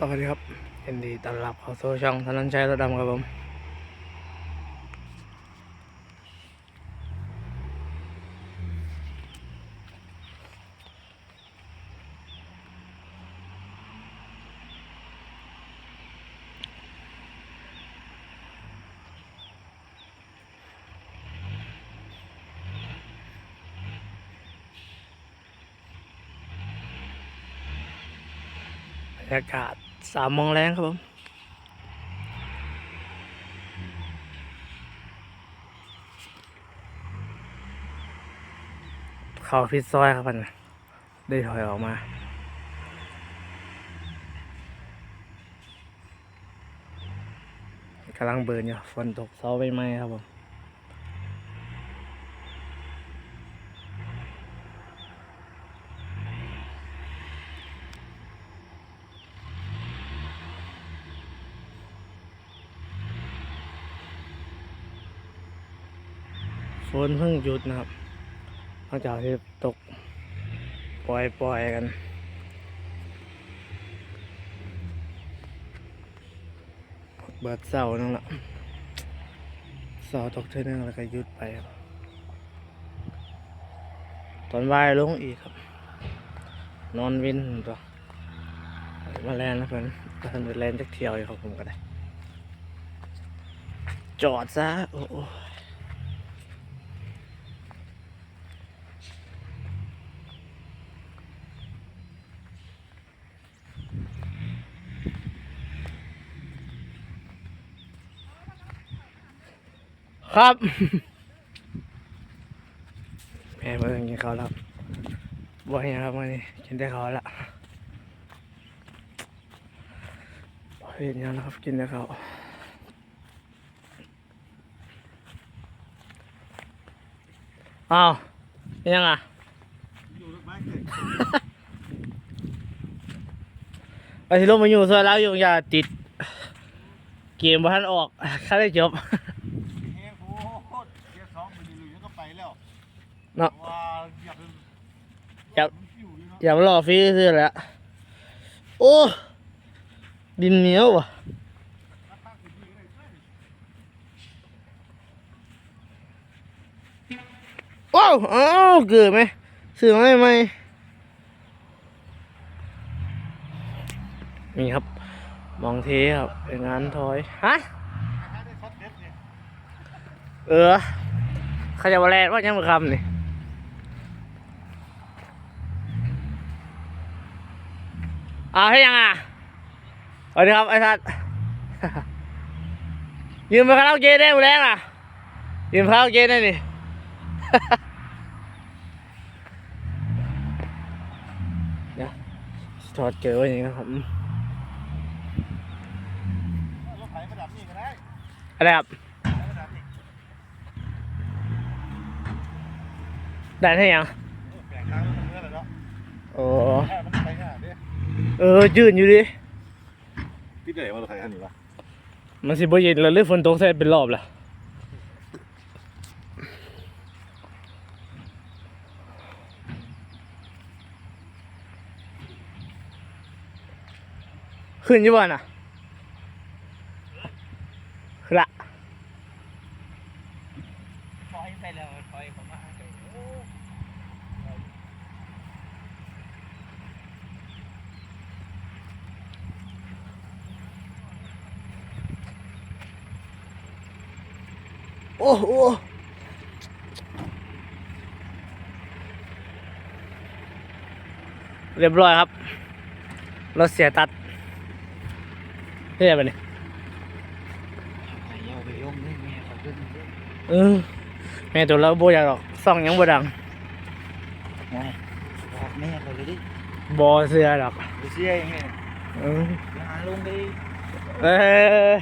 สวัสดีครับยินดีต้อนรับเข้าสู่ช่องธนันชัยรถดำครับผมบรรยากาศ สามโมงแรงครับผม เขาพิซซอยครับพันได้ถอยออกมากำลังเบิร์นอยู่ฝนตกเสาใบไม้ครับผม ฝ นเพิ่งหยุดนะครับหลังจากที่ตกปล่อยปล่อยกัน เบิดเสานั่นแหละเสาตกเท่านึงแล้วก็หยุดไปครับ ตอนบ่ายลงอีกครับ นอนวินตัวมาแลนแล้วเพิ่นก็ทำเป็นแลนจักเที่ยวอยู่ครับผมก็ได้ จอดซะโอ้โห ครับแม่เมื่อกินข้าวแล้วบ่อยยังครับวันนี้กินได้ข้าวละเห็นยังนะครับกินได้ข้าวอ้าวยังอะไปที่ลงมาอยู่ส่วนแล้วอยู่อย่าติด เกมบ้านออกค่าได้จบ เฮ้ยโคตรเกียร์สองมันลุยแล้วก็ไปแล้ว เนาะว่าอยากอยากอยู่เนาะอย่ามารอฟรีซื้อแหล้วโอ้ดินเหนียวว่ะว้าวอ้าวเกิดไหมซื้อไหมไหมนี่ครับ มองเทครับเป็นงานทอยฮะได้ช็อตเด็ดเนี่ย เออเขาจะมาแลนว่ายังมาคำนี่ เอาให้ยังอะสวัสดีครับไอ้ทัดยืมไปคาราโอเกะได้หมดแล้วอะยืมคาราโอเกะได้นี่เดี๋ยวถอดเกลือไว้อย่างนี้ครับอะไรครับมาดับนี่ได้ให้ยัง แบ่งทางมันเมื่อไหร่เนาะ โอ้ แค่มันไปหน้าเด้ เออยืนอยู่ดิพี่เด๋ว่ารถไถคันนี้วะมันสิบ่เย็นแล้วหรือฝนตกใส่เป็นรอบละขึ้นอยู่บ่น่ะขึ้นละ ถอยไปแล้วถอยเข้ามาโอ้ โอ้โหเรียบร้อยครับรถเสียตัดเรียบไปเนี่ยไถเอาไปลงนี่แม่เขาขึ้นเออแม่ตัวเราโบอยากหรอกซ่องหยังบ่ดังไงบอกแม่เขาเลยดิบอเสือหรอกดูเสียยังไงเออหาลงไป เออ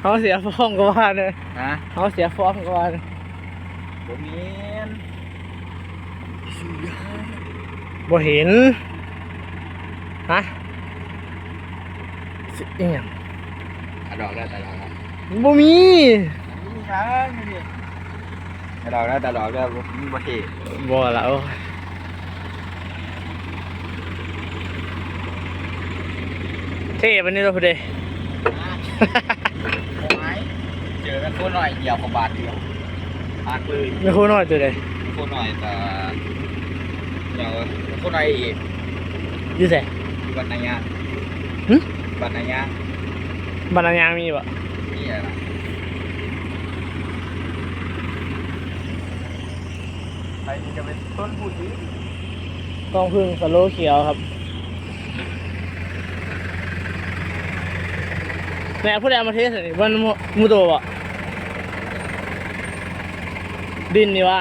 เขาเสียฟอร์มก็ว่าเลยฮะเขาเสียฟอร์มก็ว่าเลยผมเมียนสุยาบ่เห็นฮะสิอิหยังอะดอกได้แต่ดอกครับบ่มีนี่ยังนี่แต่ดอกได้แต่ดอกได้มีบ่เห็นบ่แล้วเท่ปันนี้เราพอดีโอ้ย เจอกันโคหน่อยเดียวกับบาทเดียวหักเลยไม่คู่น้อยตัวใดโคหน่อยแต่เดี๋ยวโคหน่อยอีกอยี่ใส่บันนายาหึ บันนายาบรรณายางมีปะนี่อะไรใครจะเป็นต้นพูดนี้ต้องพึ่งสโลว์เขียวครับ แม่ผู้ใดเอามาเทสนี่มันมูโตวะดินนี่วะ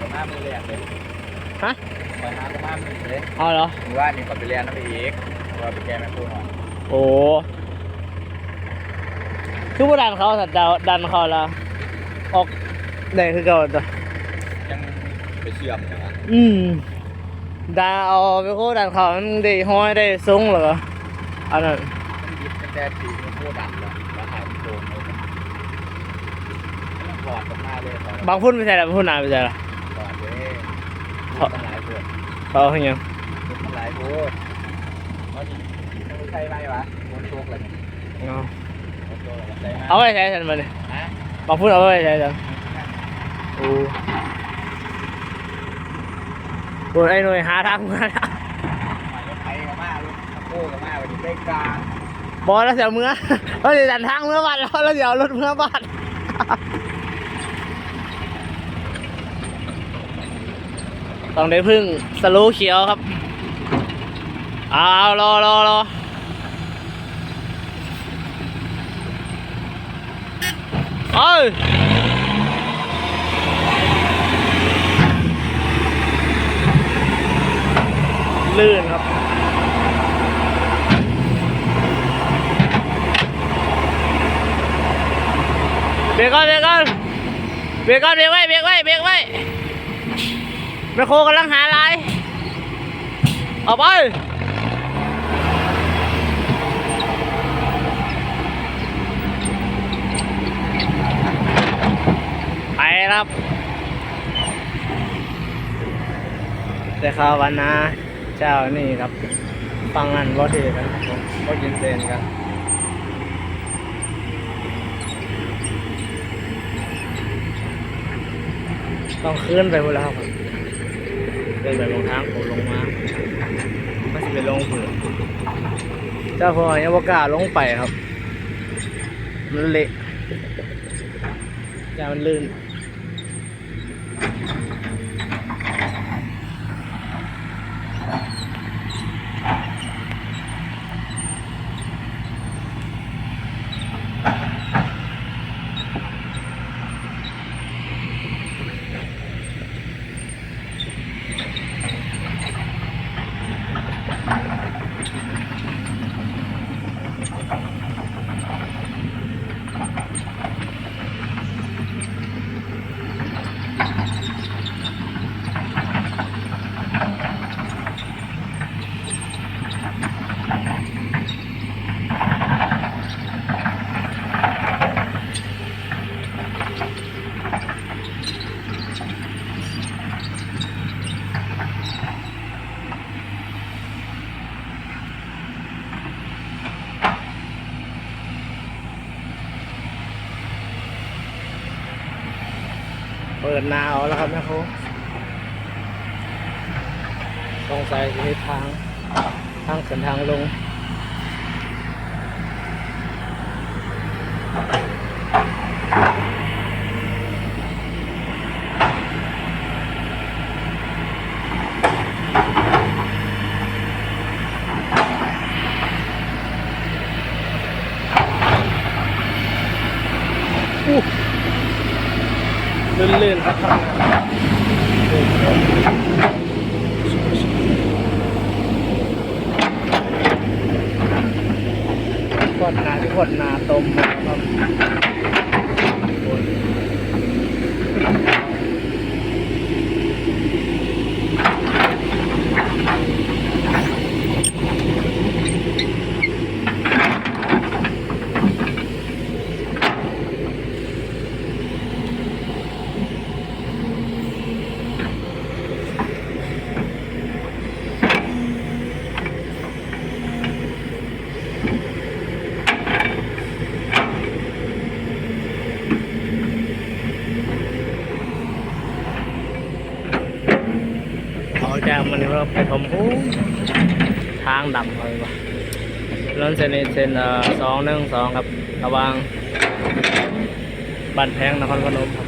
ประมาณมือเลยเลยฮะไปหาประมาณมือเลยเอาเหรอหรือว่านี่ก็ไปเรียนนั่นไปอีกว่าไปแก้แม่พูดหน่อยโอ้คือผู้ดันเขาสัตว์ดาวดันเขาแล้วออกได้คือเก่าตัวยังไปเชื่อมนะอืมดาเอาไปโคดันเขามันได้ห้อยได้ทรงเหรออันนั้นมันยึดตั้งแต่ปี มันพูดดังแล้วแล้วหายมันโดนเลยถอดกันมาเลยถอดบางพุ่นไม่ใช่ละบางพุ่นหนาไม่ใช่ละถอดเลยถอดมันหลายตัวเขาให้ยังมันหลายตัวเอาดิมันใช่ไหมวะมันโชคเลยเนี่ยเอามันโชคเลยใช่ไหมเอาไว้ใช้ฉันมาเนี่ยฮะบางพุ่นเอาไว้ใช้ฉันโอ้โหไอ้หน่วยหาทางมาแล้วหมายรถไฟก็มาลูกตะโก้ก็มาวันนี้ได้กลาง บอแล้วเสียเมื่อเราจะดันทางเมื่อบ้านแล้วเราจะเอารถเมื่อบ้านต้องได้พึ่งสลว์เขียวครับเอารอรอรอเอ้ยลื่นครับ เบ รกก่อนเบรกก่อนเบรกก่อนเบรกไว้เบรกไว้เบรกไว้แมคโครกำลังหาลายเอาไปไปครับได้ข่าววันนะ เจ้านี่ครับ ฟังนั่นก็เทกันก็ยินเซนกัน ต้องขึ้นไปหมดแล้วครับเดินไปลงทางผมลงมาไม่สิไปลงเผื่อเจ้าพ่อยังว่ากล้าลงไปครับ มันเละยามันลื่นเปิดหนาวแล้วครับแม่ครูตรงใส่ทิศทาง ทางขึ้นทางลง ลื่นๆครับข้างหน้า ขวดนาที่ขวดนาตมครับ ไปทมหูทางดำเลยวะถนนเส้นนี้เส้นเอ่อสองหนึ่งสองครับระวังบันแพงนครพนมครับ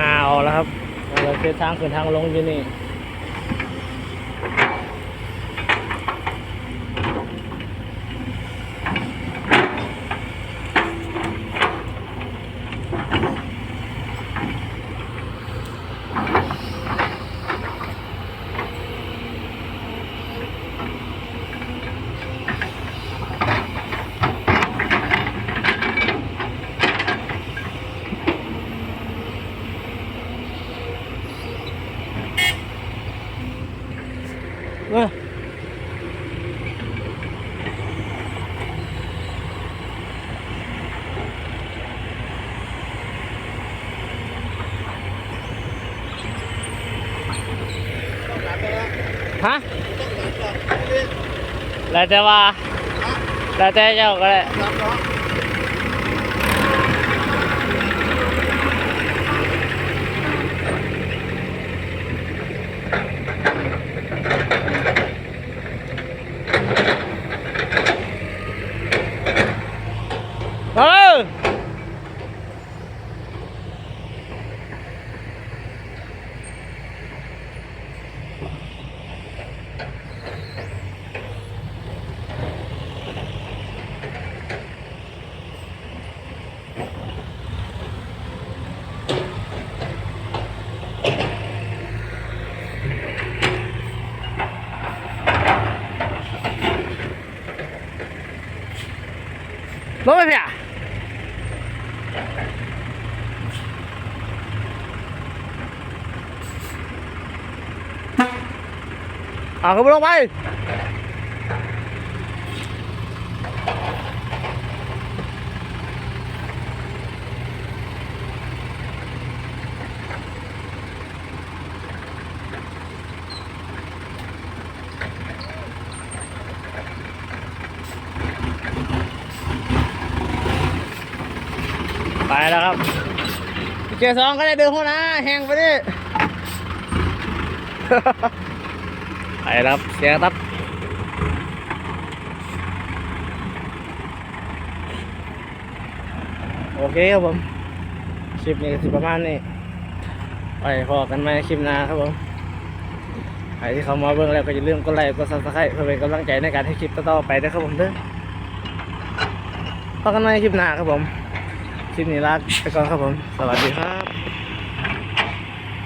นาออกแล้วครับเราเส้นทางขึ้นทางลงอยู่นี่ เออฮะ แล้วแต่ว่าแล้วแต่เจ้าก็ได้เออ ลงไปเพีย เอาขึ้นไปลงไปไปแล้วครับเจสองก็ได้เดินหัวน้าแหงไปดิไปครับเสียครับโอเคครับผม คลิปนี้ก็สิประมาณนี้ ไปพอกันใหมคลิปหน้าครับผม ใครที่เขามาเบิ่งแล้วก็อย่าลืมกดไลค์กดซับสไครต์เพื่อเป็นกำลังใจในการให้คลิปต่อๆไปนะครับผมเด้อพบกันใหม่คลิปหน้าครับผม คลิปนี้ลาไปก่อนครับผม สวัสดีครับ